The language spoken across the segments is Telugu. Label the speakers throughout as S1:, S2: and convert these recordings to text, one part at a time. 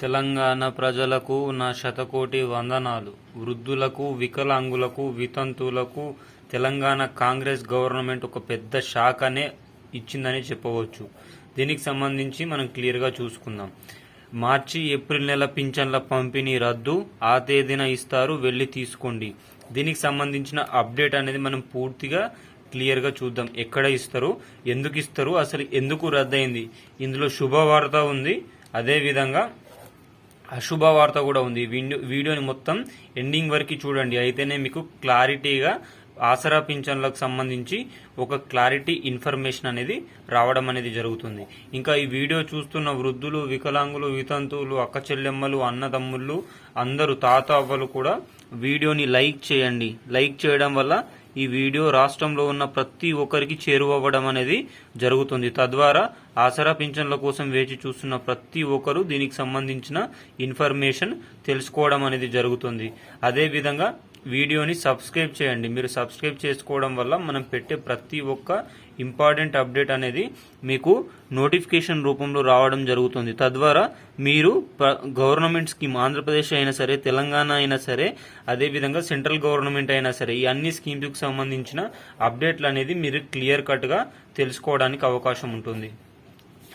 S1: తెలంగాణ ప్రజలకు నా శతకోటి వందనాలు. వృద్ధులకు వికలాంగులకు వితంతువులకు తెలంగాణ కాంగ్రెస్ గవర్నమెంట్ ఒక పెద్ద శాఖనే ఇచ్చిందని చెప్పవచ్చు. దీనికి సంబంధించి మనం క్లియర్గా చూసుకుందాం. మార్చి ఏప్రిల్ నెల పింఛన్ల పంపిణీ రద్దు ఆ తేదీన ఇస్తారు వెళ్ళి తీసుకోండి. దీనికి సంబంధించిన అప్డేట్ అనేది మనం పూర్తిగా క్లియర్గా చూద్దాం. ఎక్కడ ఇస్తారు ఎందుకు ఇస్తారు అసలు ఎందుకు రద్దయింది? ఇందులో శుభవార్త ఉంది. అదేవిధంగా అశుభవార్త కూడా ఉంది. వీడియో వీడియోని మొత్తం ఎండింగ్ వరకు చూడండి. అయితేనే మీకు క్లారిటీగా ఆసరా పింఛన్లకు సంబంధించి ఒక క్లారిటీ ఇన్ఫర్మేషన్ అనేది రావడం అనేది జరుగుతుంది. ఇంకా ఈ వీడియో చూస్తున్న వృద్ధులు వికలాంగులు వితంతువులు అక్క చెల్లెమ్మలు అన్నదమ్ముళ్ళు అందరూ తాత అవ్వలు కూడా వీడియోని లైక్ చేయండి. లైక్ చేయడం వల్ల ఈ వీడియో రాష్ట్రంలో ఉన్న ప్రతి ఒక్కరికి చేరువవ్వడం అనేది జరుగుతుంది. తద్వారా ఆసరా పింఛన్ల కోసం వేచి చూస్తున్న ప్రతి ఒక్కరూ దీనికి సంబంధించిన ఇన్ఫర్మేషన్ తెలుసుకోవడం అనేది జరుగుతుంది. అదేవిధంగా వీడియోని సబ్స్క్రైబ్ చేయండి. మీరు సబ్స్క్రైబ్ చేసుకోవడం వల్ల మనం పెట్టే ప్రతి ఒక్క ఇంపార్టెంట్ అప్డేట్ అనేది మీకు నోటిఫికేషన్ రూపంలో రావడం జరుగుతుంది. తద్వారా మీరు గవర్నమెంట్ స్కీమ్ ఆంధ్రప్రదేశ్ అయినా సరే తెలంగాణ అయినా సరే అదేవిధంగా సెంట్రల్ గవర్నమెంట్ అయినా సరే ఈ అన్ని స్కీమ్స్కి సంబంధించిన అప్డేట్లు అనేది మీరు క్లియర్ కట్గా తెలుసుకోవడానికి అవకాశం ఉంటుంది.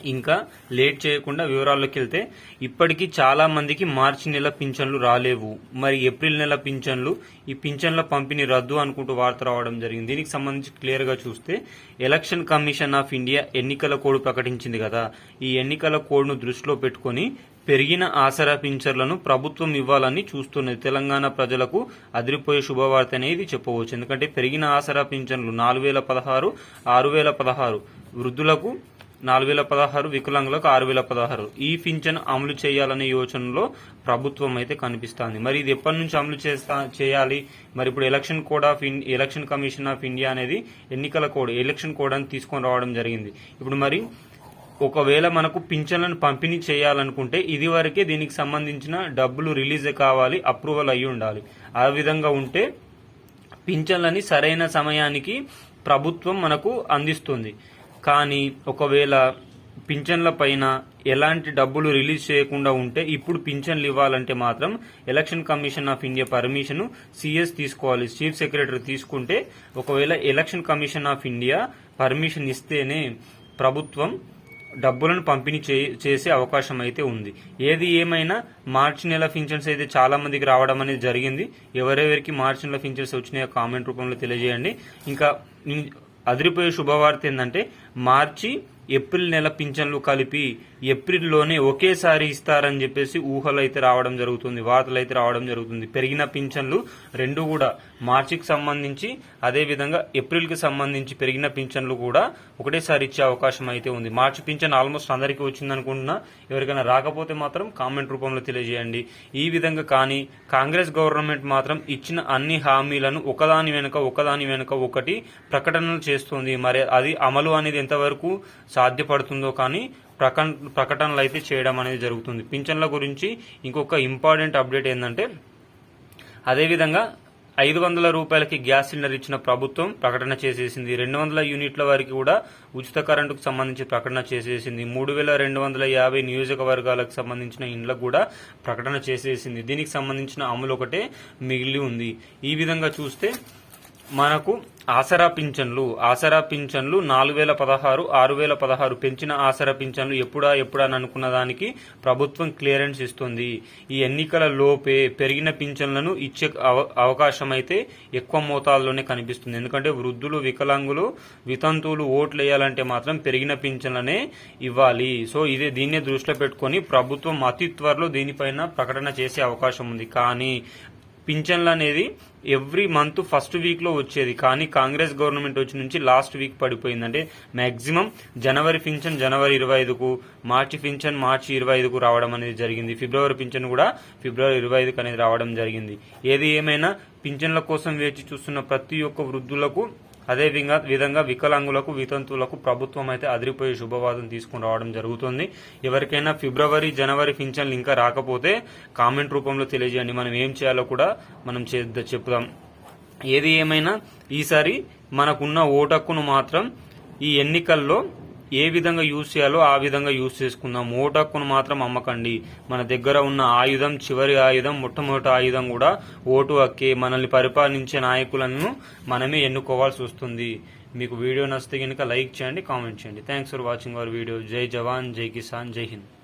S1: ఇంకా లేట్ చేయకుండా వివరాల్లోకి వెళ్తే ఇప్పటికీ చాలా మందికి మార్చి నెల పింఛన్లు రాలేవు. మరి ఏప్రిల్ నెల పింఛన్లు ఈ పింఛన్ల పంపిణీ రద్దు అనుకుంటూ వార్త రావడం జరిగింది. దీనికి సంబంధించి క్లియర్గా చూస్తే ఎలక్షన్ కమిషన్ ఆఫ్ ఇండియా ఎన్నికల కోడ్ ప్రకటించింది కదా. ఈ ఎన్నికల కోడ్ను దృష్టిలో పెట్టుకొని పెరిగిన ఆసరా పింఛన్లను ప్రభుత్వం ఇవ్వాలని చూస్తున్నది. తెలంగాణ ప్రజలకు అదిరిపోయే శుభవార్త అనేది చెప్పవచ్చు. ఎందుకంటే పెరిగిన ఆసరా పింఛన్లు నాలుగు వేల పదహారు ఆరు వేల పదహారు వృద్ధులకు నాలుగు వేల పదహారు వికలాంగులకు ఆరు వేల పదహారు. ఈ పింఛన్ అమలు చేయాలనే యోచనలో ప్రభుత్వం అయితే కనిపిస్తుంది. మరి ఇది ఎప్పటి నుంచి అమలు చేస్తా చేయాలి? మరి ఇప్పుడు election code of election commission of India అనేది ఎన్నికల కోడ్ ఎలక్షన్ కోడ్ అని తీసుకొని రావడం జరిగింది. ఇప్పుడు మరి ఒకవేళ మనకు పింఛన్లను పంపిణీ చేయాలనుకుంటే ఇది వరకే దీనికి సంబంధించిన డబ్బులు రిలీజ్ కావాలి అప్రూవల్ అయ్యి ఉండాలి. ఆ విధంగా ఉంటే పింఛన్లని సరైన సమయానికి ప్రభుత్వం మనకు అందిస్తుంది. కానీ ఒకవేళ పింఛన్ల పైన ఎలాంటి డబ్బులు రిలీజ్ చేయకుండా ఉంటే ఇప్పుడు పింఛన్లు ఇవ్వాలంటే మాత్రం election commission of India permission CS తీసుకోవాలి. చీఫ్ సెక్రటరీ తీసుకుంటే ఒకవేళ election commission of India permission ఇస్తేనే ప్రభుత్వం డబ్బులను పంపిణీ చే- చేసే అవకాశం అయితే ఉంది. ఏది ఏమైనా మార్చి నెల పింఛన్స్ అయితే చాలా మందికి రావడం అనేది జరిగింది. ఎవరెవరికి మార్చి నెల పింఛన్స్ వచ్చినాయో కామెంట్ రూపంలో తెలియజేయండి. ఇంకా అదిరిపోయే శుభవార్త ఏంటంటే మార్చి ఏప్రిల్ నెల పింఛన్లు కలిపి ఏప్రిల్లోనే ఒకేసారి ఇస్తారని చెప్పేసి ఊహలు అయితే రావడం జరుగుతుంది వార్తలు అయితే రావడం జరుగుతుంది. పెరిగిన పింఛన్లు రెండు కూడా. మార్చికి సంబంధించి అదే విధంగా ఏప్రిల్కి సంబంధించి పెరిగిన పింఛన్లు కూడా ఒకటేసారి ఇచ్చే అవకాశం అయితే ఉంది. మార్చి పింఛన్ ఆల్మోస్ట్ అందరికీ వచ్చింది అనుకుంటున్నా ఎవరికైనా రాకపోతే మాత్రం కామెంట్ రూపంలో తెలియజేయండి. ఈ విధంగా కానీ కాంగ్రెస్ గవర్నమెంట్ మాత్రం ఇచ్చిన అన్ని హామీలను ఒకదాని వెనుక ఒకదాని వెనుక ఒకటి ప్రకటనలు చేస్తుంది. మరి అది అమలు అనేది ఎంతవరకు సాధ్యపడుతుందో కానీ ప్రకటన ప్రకటనలు అయితే చేయడం అనేది జరుగుతుంది. పింఛన్ల గురించి ఇంకొక ఇంపార్టెంట్ అప్డేట్ ఏంటంటే అదేవిధంగా ఐదు వందల రూపాయలకి గ్యాస్ సిలిండర్ ఇచ్చిన ప్రభుత్వం ప్రకటన చేసేసింది. రెండు వందల యూనిట్ల వరకు కూడా ఉచిత కరెంటుకు సంబంధించి ప్రకటన చేసేసింది. మూడు వేల రెండు వందల యాభై నియోజకవర్గాలకు సంబంధించిన ఇండ్లకు కూడా ప్రకటన చేసేసింది. దీనికి సంబంధించిన అమలు ఒకటే మిగిలి ఉంది. ఈ విధంగా చూస్తే మనకు ఆసరా పింఛన్లు ఆసరా పింఛన్లు నాలుగు వేల పదహారు ఆరు వేల పదహారు పెంచిన ఆసరా పింఛన్లు ఎప్పుడా ఎప్పుడా అని అనుకున్న దానికి ప్రభుత్వం క్లియరెన్స్ ఇస్తుంది. ఈ ఎన్నికల లోపే పెరిగిన పింఛన్లను ఇచ్చే అవ- అవకాశం అయితే ఎక్కువ మోతాదులోనే కనిపిస్తుంది. ఎందుకంటే వృద్ధులు వికలాంగులు వితంతువులు ఓట్లు వేయాలంటే మాత్రం పెరిగిన పింఛన్లనే ఇవ్వాలి. సో ఇదే దీన్నే దృష్టిలో పెట్టుకొని ప్రభుత్వం అతి త్వరలో దీనిపైన ప్రకటన చేసే అవకాశం ఉంది. కానీ పింఛన్లు అనేది ఎవ్రీ మంత్ ఫస్ట్ వీక్లో వచ్చేది. కానీ కాంగ్రెస్ గవర్నమెంట్ వచ్చి నుంచి లాస్ట్ వీక్ పడిపోయింది అంటే మాక్సిమం జనవరి పింఛన్ జనవరి ఇరవై ఐదుకు మార్చి పింఛన్ మార్చి ఇరవై ఐదుకు రావడం అనేది జరిగింది. ఫిబ్రవరి పింఛన్ కూడా ఫిబ్రవరి ఇరవై ఐదుకు అనేది రావడం జరిగింది. ఏది ఏమైనా పింఛన్ల కోసం వేచి చూస్తున్న ప్రతి ఒక్క వృద్ధులకు అదే విధంగా వికలాంగులకు వితంతువులకు ప్రభుత్వం అయితే అదిరిపోయే శుభవాదం తీసుకుని రావడం జరుగుతుంది. ఎవరికైనా ఫిబ్రవరి జనవరి పింఛన్లు ఇంకా రాకపోతే కామెంట్ రూపంలో తెలియజేయండి. మనం ఏం చేయాలో కూడా మనం చెప్దాం. ఏది ఏమైనా ఈసారి మనకున్న ఓటక్కును మాత్రం ఈ ఎన్నికల్లో ఏ విధంగా యూజ్ చేయాలో ఆ విధంగా యూజ్ చేసుకుందాం. ఓటక్కును మాత్రం అమ్మకండి. మన దగ్గర ఉన్న ఆయుధం చివరి ఆయుధం మొట్టమొదటి ఆయుధం కూడా ఓటు హక్కే. మనల్ని పరిపాలించే నాయకులను మనమే ఎన్నుకోవాల్సి వస్తుంది. మీకు వీడియో నచ్చితే కనుక లైక్ చేయండి కామెంట్ చేయండి. Thanks for watching our video జై జవాన్ జై కిసాన్ జై హింద్.